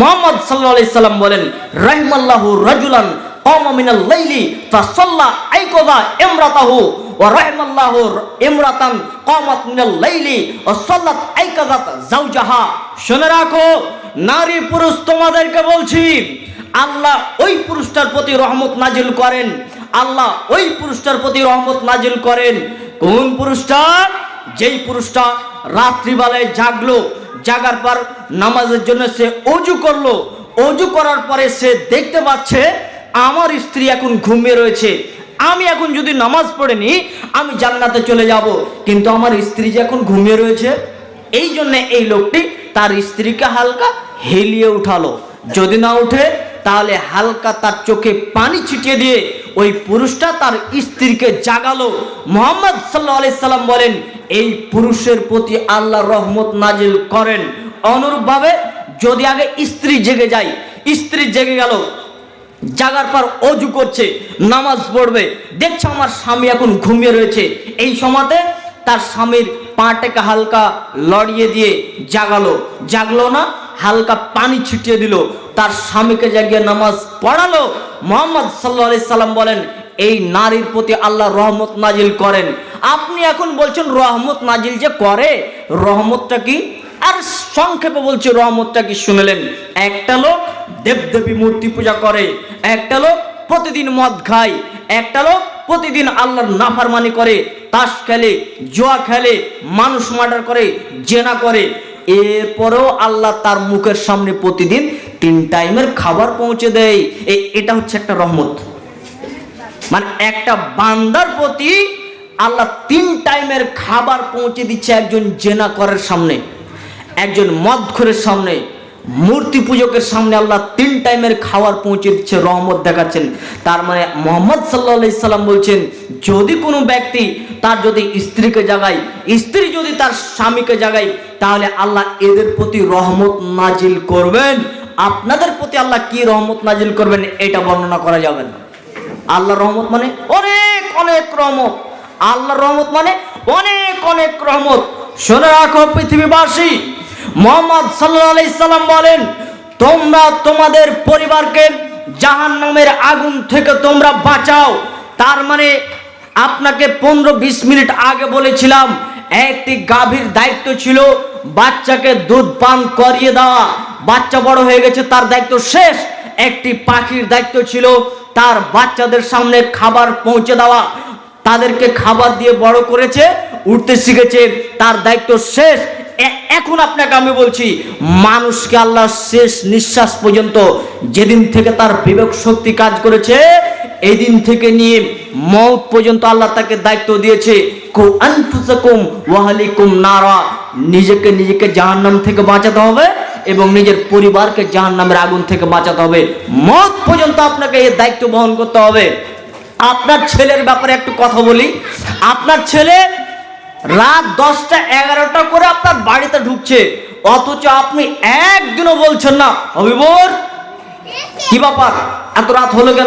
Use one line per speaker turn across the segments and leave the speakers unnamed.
মোহাম্মদ সাল্লাল্লাহু সাল্লাম বলেন, রাহিমাল্লাহু রাজুলান কামা মিনাল লাইলি ফাসাল্লা আইকাদা ইমরাতাহু ওয়া রাহিমাল্লাহু ইমরাতান কামাত মিনাল লাইলি ওয়া সাল্লাত আইকাদাত জাওজাহা শুনে রাখো, নারী পুরুষ তোমাদেরকে বলছি, আল্লাহ ওই পুরুষটার প্রতি রহমত নাজিল করেন। আল্লাহ ওই পুরুষটার প্রতি রহমত নাজিল করেন। কোন পুরুষটা? যেই পুরুষটা রাত্রিবেলায় জাগলো, জাগার পর নামাজের জন্য সে অজু করল, অজু করার পরে সে দেখতে পাচ্ছে আমার স্ত্রী এখন ঘুমিয়ে রয়েছে। আমি এখন যদি নামাজ পড়ে নি, আমি জান্নাতে চলে যাব। কিন্তু আমার স্ত্রী যে এখন ঘুমিয়ে রয়েছে, এই জন্য এই লোকটি তার স্ত্রীকে হালকা হেলিয়ে উঠালো। যদি না উঠে, তাহলে হালকা তার চোখে পানি ছিটিয়ে দিয়ে ওই পুরুষটা তার স্ত্রীকে জাগালো। মোহাম্মদ সাল্লাহ সাল্লাম বলেন, এই পুরুষের প্রতি আল্লাহ রহমত নাজিল করেন। অনুরূপভাবে যদি আগে স্ত্রী জেগে যায়, স্ত্রী জেগে গেল, জাগার পর অজু করছে, নামাজ পড়বে। দেখছে আমার স্বামী এখন ঘুমিয়ে রয়েছে। এই সময়তে তার স্বামীর পাটাকে হালকা লড়িয়ে দিয়ে জাগালো। জাগলো না হালকা পানি ছিটিয়ে দিল। তার স্বামীকে জাগিয়ে নামাজ পড়ালো। মোহাম্মদ সাল্লাহ সাল্লাম বলেন, এই নারীর প্রতি আল্লাহ রহমত নাজিল করেন। আপনি এখন বলছেন, রহমত নাজিল যে করে? রহমতটা কি? আর সংক্ষেপে বলছি, রহমতটা কি? শুনলেন, একটা লোক দেবদেবী মূর্তি পূজা করে, একটা লোক প্রতিদিন মদ খায়, একটা লোক প্রতিদিন আল্লাহর নাফারমানি করে, তাস খেলে, জোয়া খেলে, মানুষ মার্ডার করে, জেনা করে। এরপরেও আল্লাহ তার মুখের সামনে প্রতিদিন তিন টাইমের খাবার পৌঁছে দেয়। এ- এটা হচ্ছে একটা রহমত। মানে একটা বান্দার প্রতি আল্লাহ তিন টাইমের খাবার পৌঁছে দিচ্ছে একজন জেনা করার সামনে, একজন মদ মদখরের সামনে মূর্তি পূজকের সামনে আল্লাহ তিন টাইমের খাবার পৌঁছে দিচ্ছে, রহমত দেখাচ্ছেন। তার মানে মোহাম্মদ সাল্লাহ সাল্লাম বলছেন, যদি কোনো ব্যক্তি তার যদি স্ত্রীকে জাগায়, স্ত্রী যদি তার স্বামীকে জাগায়, তাহলে আল্লাহ এদের প্রতি রহমত নাজিল করবেন। আপনাদের প্রতি আল্লাহ কি রহমত নাজিল করবেন, এটা বর্ণনা করা যাবে না। আল্লাহর রহমত মানে অনেক অনেক রহমত। আল্লাহর রহমত মানে অনেক অনেক রহমত। শুনে রাখো পৃথিবীবাসী মোহাম্মদ সাল্লাম বলেন, তোমরা তোমাদের পরিবারকে জাহান্নামের আগুন থেকে তোমরা বাঁচাও। তার মানে আপনাকে পনেরো বিশ মিনিট আগে বলেছিলাম, একটি গাভীর দায়িত্ব ছিল বাচ্চাকে দুধ পান করিয়ে দেওয়া। বাচ্চা বড় হয়ে গেছে, তার দায়িত্ব শেষ। একটি পাখির দায়িত্ব ছিল তার বাচ্চাদের সামনে খাবার পৌঁছে দেওয়া। তাদেরকে খাবার দিয়ে বড় করেছে, উঠতে শিখেছে, তার দায়িত্ব শেষ। এখন আপনাকে আমি বলছি, মানুষকে আল্লাহ শেষ নিঃশ্বাস পর্যন্ত যেদিন থেকে তার বিবেক শক্তি কাজ করেছে এই দিন থেকে নিয়ে মৌত পর্যন্ত আল্লাহ তাকে দায়িত্ব দিয়েছে কু নারা। নিজেকে নিজেকে জাহান্নাম থেকে বাঁচাতে হবে এবং নিজের পরিবারকে জাহান্নামের আগুন থেকে বাঁচাতে হবে। মত পর্যন্ত আপনাকে এই দায়িত্ব বহন করতে হবে। আপনার ছেলের ব্যাপারে একটু কথা বলি। আপনার ছেলে রাত দশটা এগারোটা করে আপনার বাড়িতে ঢুকছে। অথচ আপনি একদিনও বলছেন না। অভিবর, কি ব্যাপার? এত রাত হলো কেন?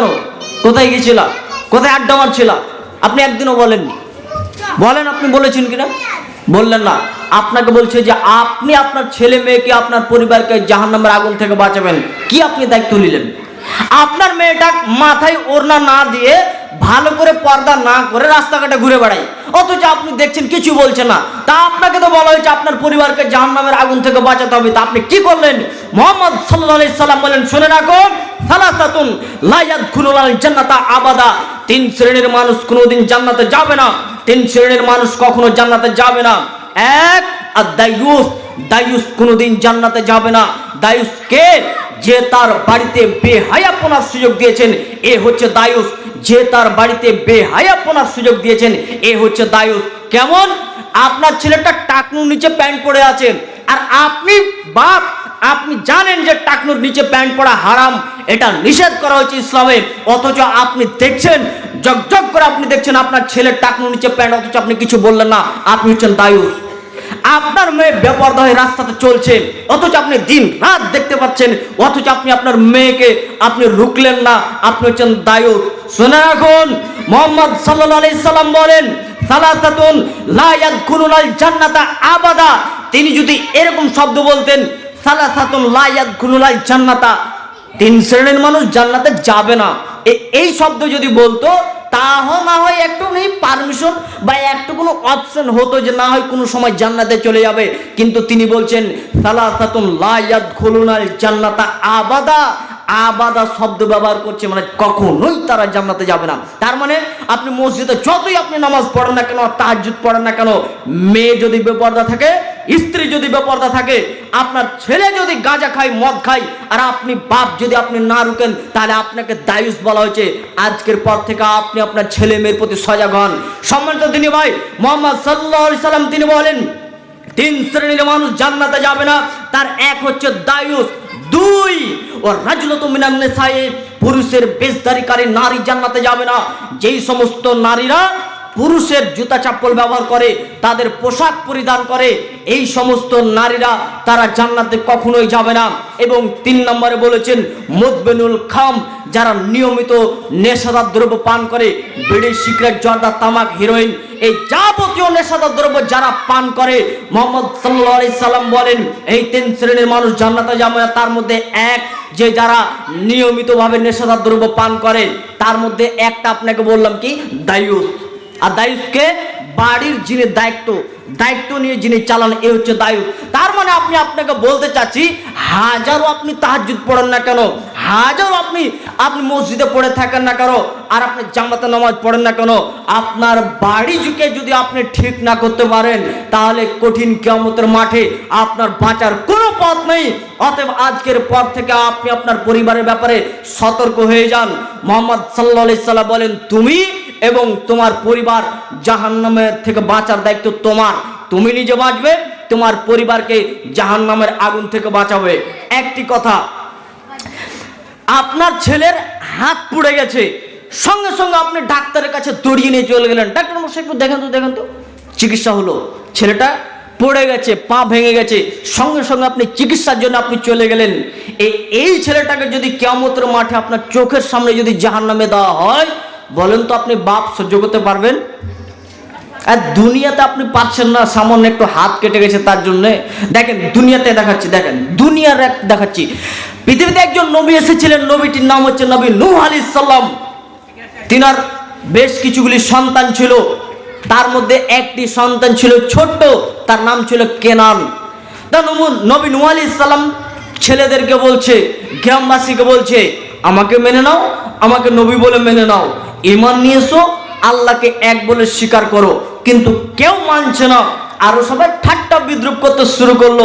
কোথায় গেছিলা? কোথায় আড্ডা মারছিলা? আপনি একদিনও বলেননি। বলেন, আপনি বলেছেন কিনা? বললেন না। আপনাকে বলছে যে আপনি আপনার ছেলে মেয়েকে, আপনার পরিবারকে জাহান্নামের আগুন থেকে বাঁচাবেন। কি আপনি দায়িত্ব নিলেন? আপনার মেয়েটা মাথায় ওড়না না দিয়ে ভালো করে পর্দা না করে রাস্তাঘাটে ঘুরে বেড়ায় অথচ আপনি দেখছেন কিছু বলছে না। তা আপনাকে তো বলা হয়েছে, আপনার পরিবারকে জাহান্নামের আগুন থেকে বাঁচাতে হবে। তা আপনি কি করলেন? মোহাম্মদ সাল্লাহ সাল্লাম বলেন, শুনে রাখুন জান্নাতা আবাদা। তিন শ্রেণির মানুষ কোনোদিন জান্নাতে যাবে না। তিন শ্রেণির মানুষ কখনো জান্নাতে যাবে না। এক আর দায়ুস দায়ুস কোনোদিন জান্নাতে যাবে না। দায়ুস কে যে তার বাড়িতে বেহায়াপনার সুযোগ দিয়েছেন, এ হচ্ছে দায়ুস। যে তার বাড়িতে বেহায়াপনার সুযোগ দিয়েছেন, এ হচ্ছে দায়ুস। কেমন? আপনার ছেলেটা টাকনুর নিচে প্যান্ট পরে আছে। আর আপনি বাপ, আপনি জানেন যে টাকনুর নিচে প্যান্ট পরা হারাম। এটা নিষেধ করা হয়েছে ইসলামে। অথচ আপনি দেখছেন, জগজগ করে আপনি দেখছেন আপনার ছেলের টাকনুর নিচে প্যান্ট, অথচ আপনি কিছু বললেন না। আপনি হচ্ছেন দায়ুস। আপনার মেয়ে বেপর্দা হয়ে রাস্তাতে চলছে। অথচ আপনি দিন রাত দেখতে পাচ্ছেন, অথচ আপনি আপনার মেয়েকে আপনি রুকলেন না। আপনি হচ্ছেন দায়ুস। শুনে রাখুন, মোহাম্মদ সাল্লাল্লাহু আলাইহি সাল্লাম বলেন জান্নাতা আবাদা। তিনি যদি এরকম শব্দ বলতেন, সালাসাতুন লা ইয়াদখুলুনাল জান্নাতা। তিন শ্রেণির মানুষ জান্নাতে যাবে না। এই শব্দ যদি বলতো তাহলে না হয় একটু নেই পারমিশন বা একটু কোনো অপশন হতো যে না হয় কোনো সময় জান্নাতে চলে যাবে। কিন্তু তিনি বলছেন, সালাসাতুন লা ইয়াদখুলুনাল জান্নাতা আবাদা। আবাদা শব্দ ব্যবহার করছে মানে কখনোই তারা জান্নাতে যাবে না। তার মানে আপনি মসজিদে যতই আপনি নামাজ পড়েন না কেন, তাহাজ্জুদ পড়েন না কেন, মেয়ে যদি বেপর্দা থাকে, স্ত্রী যদি বেপর্দা থাকে, আপনার ছেলে যদি গাঁজা খায়, মদ খায়, আর আপনি বাপ যদি আপনি না রুকেন তাহলে আপনাকে দায়ুস বলা হয়েছে, আজকের পর থেকে আপনি আপনার ছেলে মেয়ের প্রতি সজাগ হন। সম্মানিত তিনি ভাই, মোহাম্মদ সাল্লাহ সাল্লাম তিনি বলেন, তিন শ্রেণির মানুষ জান্নাতে যাবে না, তার এক হচ্ছে দায়ুস দুই, ও রাজলত মিনান নেসায়ে পুরুষের বেশদারিকারী নারী জান্নাতে যাবে না। যেই সমস্ত নারীরা পুরুষের জুতা চাপ্পল ব্যবহার করে, তাদের পোশাক পরিধান করে, এই সমস্ত নারীরা তারা জান্নাতে কখনোই যাবে না। এবং তিন নম্বরে বলেছেন, মুদবেনুল খাম, যারা নিয়মিত নেশাদার দ্রব্য পান করে, বিড়ি সিগারেট, জর্দা, তামাক, হিরোইন এই যাবতীয় নেশাদার দ্রব্য যারা পান করে, মোহাম্মদ সাল্লাহ সাল্লাম বলেন, এই তিন শ্রেণির মানুষ জান্নাতে যাবে তার মধ্যে এক যে যারা নিয়মিতভাবে নেশাদার দ্রব্য পান করে, তার মধ্যে একটা আপনাকে বললাম কি? দায়ুস। আর দায়ুসকে বাড়ির যিনি দায়িত্ব দায়িত্ব নিয়ে যিনি চালান, এ হচ্ছে দায়ুস। তার মানে আপনি আপনাকে বলতে চাচ্ছি, হাজারো আপনি তাহাজুদ পড়েন না কেন? হাজারো আপনি আপনি মসজিদে পড়ে থাকেন না কেন? আর আপনি জামাতে নামাজ পড়েন না কেন? আপনার বাড়ি ঝুঁকে যদি আপনি ঠিক না করতে পারেন, তাহলে কঠিন কেমতের মাঠে আপনার বাঁচার কোনো পথ নেই। অতএব আজকের পর থেকে আপনি আপনার পরিবারের ব্যাপারে সতর্ক হয়ে যান। মোহাম্মদ সাল্লাহ সাল্লাম বলেন, তুমি এবং তোমার পরিবার জাহান্নামের থেকে বাঁচার দায়িত্ব তোমার। তুমি নিজে বাঁচবে, তোমার পরিবারকে জাহান্নামের আগুন থেকে বাঁচাবে। একটি কথা, আপনার ছেলের হাত পুড়ে গেছে। সঙ্গে সঙ্গে আপনি ডাক্তারের কাছে দড়িয়ে নিয়ে চলে গেলেন। ডাক্তার মশাই, একটু দেখেন তো দেখেন তো। চিকিৎসা হলো। ছেলেটা পড়ে গেছে, পা ভেঙে গেছে। সঙ্গে সঙ্গে আপনি চিকিৎসার জন্য আপনি চলে গেলেন। এই এই ছেলেটাকে যদি কেমতের মাঠে আপনার চোখের সামনে যদি জাহান নামে দেওয়া হয়, বলেন তো আপনি বাপ সহ্য করতে পারবেন? আর দুনিয়াতে আপনি পাচ্ছেন না, সামান্য একটু হাত কেটে গেছে তার জন্য। দেখেন, দুনিয়াতে দেখাচ্ছি, দেখেন, দুনিয়ার দেখাচ্ছি। পৃথিবীতে একজন নবী এসেছিলেন, নবীটির নাম হচ্ছে নবী নূহ আলী সাল্লাম তিনার বেশ কিছুগুলি সন্তান ছিল। তার মধ্যে একটি সন্তান ছিল ছোট্ট, তার নাম ছিল কেনান। তা নবী নূহ আলী সাল্লাম ছেলেদেরকে বলছে, গ্রামবাসীকে বলছে, আমাকে মেনে নাও, আমাকে নবী বলে মেনে নাও। ইমান নিয়ে এসো আল্লাহকে এক বলে স্বীকার করো। কিন্তু কেউ মানছে না। আরও সবাই ঠাট্টা বিদ্রুপ করতে শুরু করল।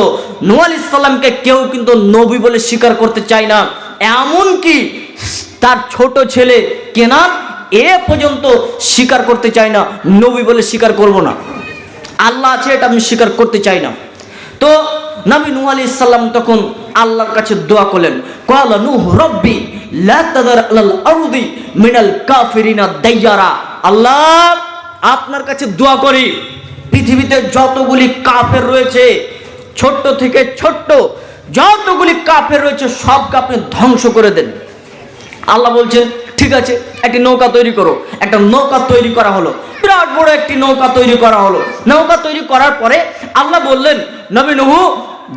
নূহ আলী সাল্লামকে কেউ কিন্তু নবী বলে স্বীকার করতে চায় না। এমন কি তার ছোট ছেলে কেনান এ পর্যন্ত স্বীকার করতে চাই না, নবী বলে স্বীকার করব না। আল্লাহ আছে, এটা আমি স্বীকার করতে চাই না। তো নবী নূহ আলাইহিস সালাম তখন আল্লাহর কাছে দোয়া করলেন, ক্বালা নূহ রব্বি আরদি মিনাল কাফিরিনা দাইয়ারা। আল্লাহ, আপনার কাছে দোয়া করি, পৃথিবীতে যতগুলি কাফের রয়েছে, ছোট্ট থেকে ছোট্ট, যতগুলি কাফের রয়েছে, সবকে আপনি ধ্বংস করে দেন। আল্লাহ বলছেন, ঠিক আছে একটি নৌকা তৈরি করো। একটা নৌকা তৈরি করা হলো। বিরাট বড় একটি নৌকা তৈরি করা হলো। নৌকা তৈরি করার পরে আল্লাহ বললেন, নবী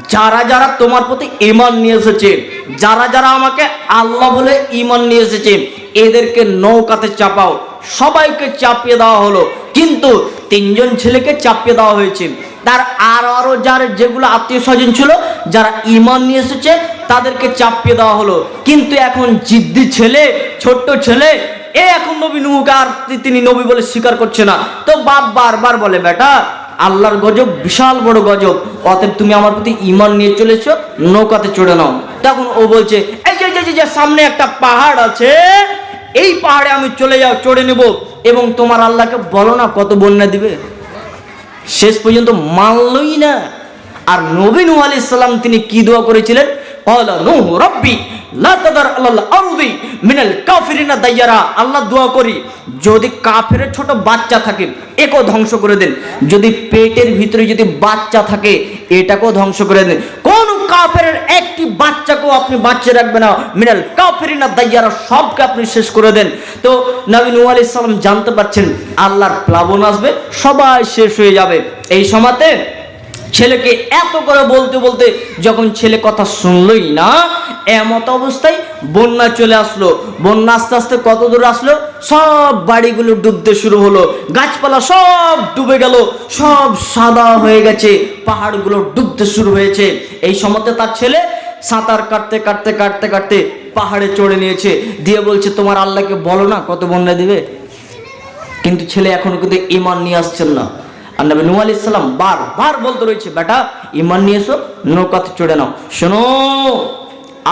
যারা যারা তোমার প্রতি ইমান নিয়ে এসেছে, যারা যারা আমাকে আল্লাহ বলে ইমান নিয়ে এসেছে, এদেরকে নৌকাতে চাপাও। সবাইকে চাপিয়ে দেওয়া হলো। কিন্তু তিনজন ছেলেকে চাপিয়ে দেওয়া হয়েছে। তার আর আরও যার যেগুলো আত্মীয় স্বজন ছিল, যারা ইমান নিয়ে এসেছে, তাদেরকে চাপিয়ে দেওয়া হলো। কিন্তু এখন জিদ্দি ছেলে, ছোট্ট ছেলে এ এখন নবী নুহুকে আর তিনি নবী বলে স্বীকার করছে না। তো বাপ বারবার বলে, বেটা, আল্লাহর গজব বিশাল বড় গজব। অতএব তুমি আমার প্রতি ইমান নিয়ে চলেছো, নৌকাতে চড়ে নাও। তখন ও বলছে, এই যে যে- সামনে একটা পাহাড় আছে, এই পাহাড়ে আমি চলে যাও, চড়ে নেব এবং তোমার আল্লাহকে বলো না কত বন্যা দিবে? শেষ পর্যন্ত মানলই না। আর নবী নূহ আলাইহিস সালাম তিনি কি দোয়া করেছিলেন? ক্বালা নূহ রব্বি লা তাদার আলাল আরদি মিনাল কাফিরিনা দাইয়ারা আল্লাহ দোয়া করি, যদি কাফের ছোট বাচ্চা থাকে, একেও ধ্বংস করে দেন। যদি পেটের ভিতরে যদি বাচ্চা থাকে, এটাকেও ধ্বংস করে দেন। কোন কাফের একটি বাচ্চাকেও আপনি বাচ্চা রাখবেন না। মিনাল কাফিরিনা দাইয়ারা, সবকে আপনি শেষ করে দেন। তো নবী নূহ আলাইহিস সালাম জানতে পারছেন, আল্লাহর প্লাবন আসবে, সবাই শেষ হয়ে যাবে। এই সময়তে ছেলেকে এত করে বলতে বলতে যখন ছেলে কথা শুনলই না, এমত অবস্থায় বন্যা চলে আসলো। বন্যা আস্তে আস্তে কত দূর আসলো? সব বাড়িগুলো ডুবতে শুরু হলো। গাছপালা সব ডুবে গেল। সব সাদা হয়ে গেছে। পাহাড়গুলো ডুবতে শুরু হয়েছে। এই সময়তে তার ছেলে সাঁতার কাটতে কাটতে কাটতে কাটতে পাহাড়ে চড়ে নিয়েছে। দিয়ে বলছে, তোমার আল্লাহকে বলো না কত বন্যা দিবে? কিন্তু ছেলে এখনও কিন্তু ইমান নিয়ে আসছেন না। আর নবী নূহ আলাইহিস সালাম বার বার বলতে রয়েছে, বেটা ইমান নিয়ে এসো, নৌকাতে চড়ে নাও। শোনো,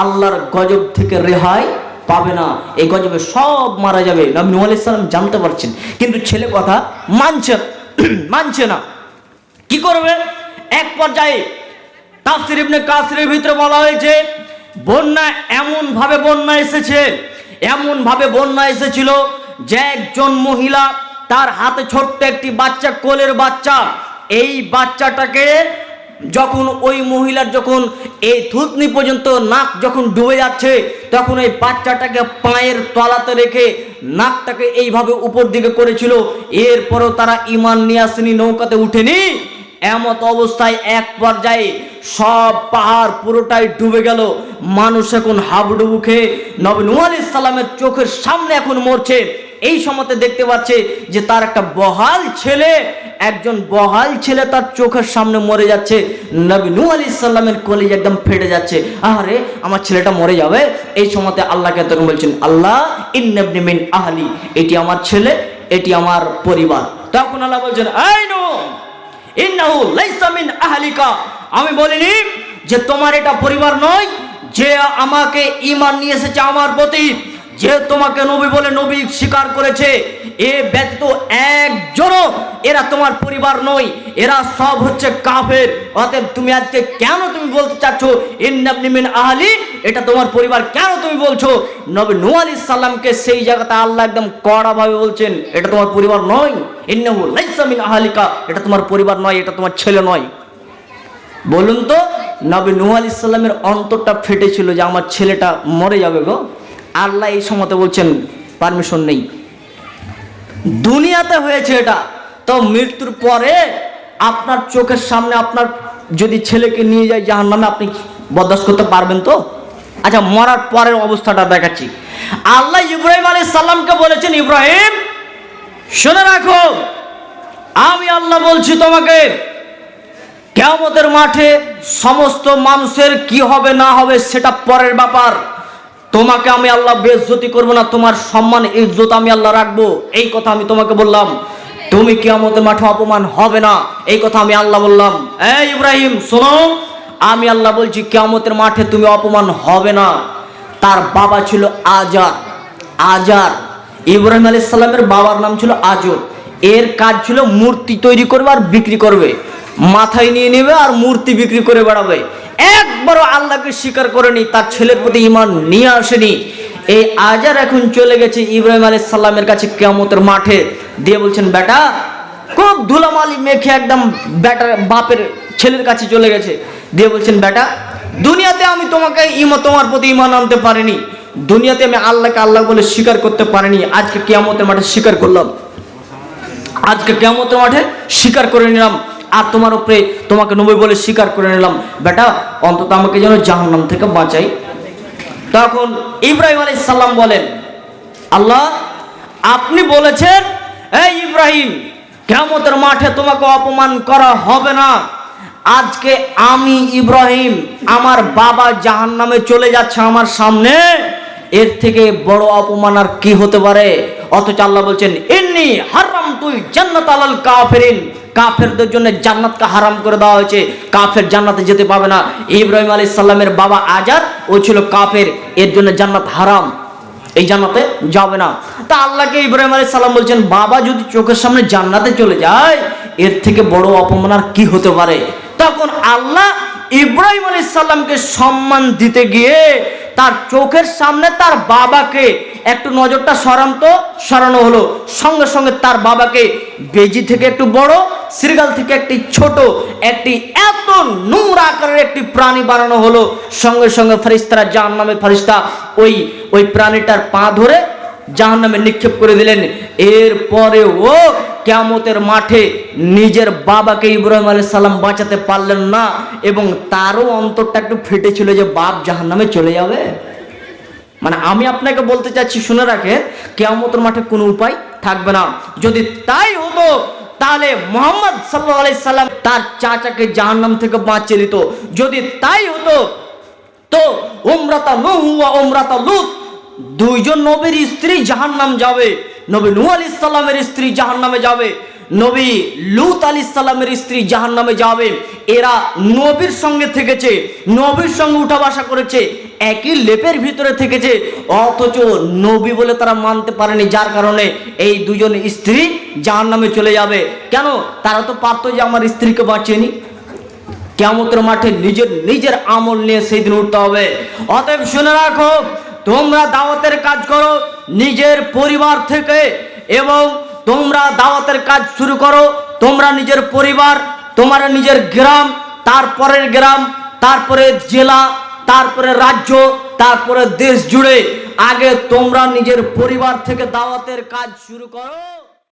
আল্লাহর গজব থেকে রেহাই পাবে না। এই গজবে সব মারা যাবে। নবী নূহ আলাইহিস সালাম জানতে পারছেন, কিন্তু ছেলে কথা মানছে মানছে না। কি করবে? এক পর্যায়ে তাফসির ইবনে কাসিরের ভিতরে বলা হয়েছে, বন্যা এমন ভাবে বন্যা এসেছে এমন ভাবে বন্যা এসেছিল যে একজন মহিলা তার হাতে ছোট্ট একটি বাচ্চা, কোলের বাচ্চা। এই বাচ্চাটাকে যখন ওই মহিলার যখন এই থুতনি পর্যন্ত নাক যখন ডুবে যাচ্ছে, তখন এই বাচ্চাটাকে পায়ের তলাতে রেখে নাকটাকে এইভাবে উপর দিকে করেছিল। এরপরও তারা ইমান নিয়ে আসেনি, নৌকাতে উঠেনি। এমত অবস্থায় এক পর্যায়ে সব পাহাড় পুরোটাই ডুবে গেল। মানুষ এখন হাবুডুবু খেয়ে নবী নূহ সালামের চোখের সামনে এখন মরছে। এই সময়তে দেখতে পাচ্ছে যে তার একটা বহাল ছেলে, একজন বহাল ছেলে তার চোখের সামনে মরে যাচ্ছে। নবী আলাইহিস সালামের কলেজ একদম ফেটে যাচ্ছে। আরে আমার ছেলেটা মরে যাবে? এই সময়তে আল্লাহকে তখন বলছেন, আল্লাহ ইন্নাবনি মিন আহলি, এটি আমার ছেলে, এটি আমার পরিবার। তখন আল্লাহ বলছেন, এই নূহ, ইন্নাহু লাইসা মিন আহলিকা। আমি বলিনি যে তোমার এটা পরিবার নয়, যে আমাকে ইমান নিয়ে এসেছে আমার প্রতি। যে তোমাকে নবী বলে নবী স্বীকার করেছে, এ ব্যতীত একজনও এরা তোমার পরিবার নয়, এরা সব হচ্ছে কাফের। অতএব তুমি আজকে কেন তুমি বলতে চাচ্ছ ইন্নাবনি মিন আহলি এটা তোমার পরিবার, কেন তুমি বলছো? নবী নূহ আলাইহিস সালামকে সেই জায়গাতে আল্লাহ একদম কড়া ভাবে বলছেন, এটা তোমার পরিবার নয়, ইন্নাহু লাইসা মিন আহলিকা এটা তোমার পরিবার নয়, এটা তোমার ছেলে নয়। বলুন তো, নবী নূহ আলাইহিস সালামের অন্তরটা ফেটেছিল যে আমার ছেলেটা মরে যাবে গো। আল্লাহ এই সময়তে বলছেন পারমিশন নেই। দুনিয়াতে হয়েছে এটা। তো মৃত্যুর পরে আপনার চোখের সামনে আপনার যদি ছেলেকে নিয়ে যায় জাহান নামে আপনি বরদাস্ত করতে পারবেন তো? আচ্ছা মরার পরের অবস্থাটা দেখাচ্ছি। আল্লাহ ইব্রাহিম আলী সাল্লামকে বলেছেন, ইব্রাহিম, শুনে রাখো। আমি আল্লাহ বলছি তোমাকে, কেয়ামতের মাঠে সমস্ত মানুষের কি হবে না হবে সেটা পরের ব্যাপার। তোমাকে আমি আল্লাহ বেজ্জতি করব না, তোমার সম্মান, ইজ্জত আমি আল্লাহ রাখব। এই কথা আমি তোমাকে বললাম। তুমি কিয়ামতের মাঠে অপমান হবে না। এই কথা আমি আল্লাহ বললাম। এই ইব্রাহিম, শোনো, আমি আল্লাহ বলছি, কিয়ামতের মাঠে তুমি অপমান হবে না। তার বাবা ছিল আজার। আজার। ইব্রাহিম আলী সাল্লামের বাবার নাম ছিল আজর। এর কাজ ছিল মূর্তি তৈরি করবে আর বিক্রি করবে। মাথায় নিয়ে নেবে আর মূর্তি বিক্রি করে বেড়াবে। একবারও আল্লাহকে স্বীকার করেনি, তার ছেলের প্রতি ইমান নিয়ে আসেনি। এই আজার এখন চলে গেছে ইব্রাহিম আলী সাল্লামের কাছে কেয়ামতের মাঠে। দিয়ে বলছেন, বেটা, খুব ধুলামালি মেখে একদম বেটার বাপের ছেলের কাছে চলে গেছে। দিয়ে বলছেন, বেটা, দুনিয়াতে আমি তোমাকে ইমা, তোমার প্রতি ইমান আনতে পারিনি। দুনিয়াতে আমি আল্লাহকে আল্লাহ বলে স্বীকার করতে পারিনি। আজকে কেয়ামতের মাঠে স্বীকার করলাম। আজকে কেমতের মাঠে স্বীকার করে নিলাম। আর তোমার উপরে তোমাকে নবী বলে স্বীকার করে নিলাম। বেটা, অন্তত আমাকে যেন জাহান্নাম থেকে বাঁচাই তখন ইব্রাহিম আলাইহিস সালাম বলেন, আল্লাহ, আপনি বলেছেন, এই ইব্রাহিম কেমতের মাঠে তোমাকে অপমান করা হবে না। আজকে আমি ইব্রাহিম, আমার বাবা জাহান্নামে চলে যাচ্ছে আমার সামনে। এর থেকে বড় অপমান আর কি হতে পারে? অথচ আল্লাহ বলছেন এমনি হারাম তুই জান্নাত আলাল কাফেরিন। কাফেরদের জন্য জান্নাতকে হারাম করে দেওয়া হয়েছে। কাফের জান্নাতে যেতে পাবে না। ইব্রাহিম আলী সাল্লামের বাবা আজাদ, ও ছিল কাফের। এর জন্য জান্নাত হারাম। এই জান্নাতে যাবে না। তা আল্লাহকে ইব্রাহিম আলী সাল্লাম বলছেন, বাবা, যদি চোখের সামনে জান্নাতে চলে যায়, এর থেকে বড় অপমান আর কি হতে পারে? তখন আল্লাহ ইব্রাহিম আলী সাল্লামকে সম্মান দিতে গিয়ে তার চোখের সামনে তার বাবাকে একটু নজরটা সরান্ত সরানো হলো। সঙ্গে সঙ্গে তার বাবাকে বেজি থেকে একটু বড় শ্রীগাল থেকে একটি ছোট, একটি এত নোংরা আকারের একটি প্রাণী বানানো হলো। সঙ্গে সঙ্গে ফরিস্তারা জাহান নামের ফরিস্তা ওই ওই প্রাণীটার পা ধরে জাহান নামে নিক্ষেপ করে দিলেন। এরপরে ও কেয়ামতের মাঠে নিজের বাবাকে ইব্রাহিম আলী সাল্লাম বাঁচাতে পারলেন না এবং তারও অন্তরটা একটু ফেটেছিল যে বাপ জাহান নামে চলে যাবে। মানে আমি আপনাকে বলতে চাচ্ছি, শুনে রাখেন, কেয়ামতের মাঠে কোনো উপায় থাকবে না। যদি তাই হতো, তাহলে মোহাম্মদ সাল্লাহ আলাই সাল্লাম তার চাচাকে জাহান্নাম থেকে বাঁচিয়ে দিত। যদি তাই হতো, তো ওমরাতা নহু ওমরাতা লুত, দুইজন নবীর স্ত্রী জাহান্নাম যাবে। নবী নূহ আলাইহিস সালামের স্ত্রী জাহান্নামে যাবে। নবী লুত আলাইহিস সালামের স্ত্রী জাহান্নামে যাবে। এরা নবীর সঙ্গে থেকেছে, নবীর সঙ্গে উঠা বসা করেছে, একই লেপের ভিতরে থেকেছে। অথচ নবী বলে তারা মানতে পারেনি, যার কারণে এই দুজন স্ত্রী জাহান্নামে চলে যাবে। কেন? তারা তো পারতো যে আমার স্ত্রীকে বাঁচিয়ে নি কেমতের মাঠে নিজের নিজের আমল নিয়ে সেই দিন উঠতে হবে। অতএব শুনে রাখো তোমরা দাওয়াতের কাজ করো নিজের পরিবার থেকে এবং তোমরা দাওয়াতের কাজ শুরু করো। তোমরা নিজের পরিবার, তোমার নিজের গ্রাম, তারপরের গ্রাম, তারপরে জেলা, তারপরে রাজ্য, তারপরে দেশ জুড়ে। আগে তোমরা নিজের পরিবার থেকে দাওয়াতের কাজ শুরু করো।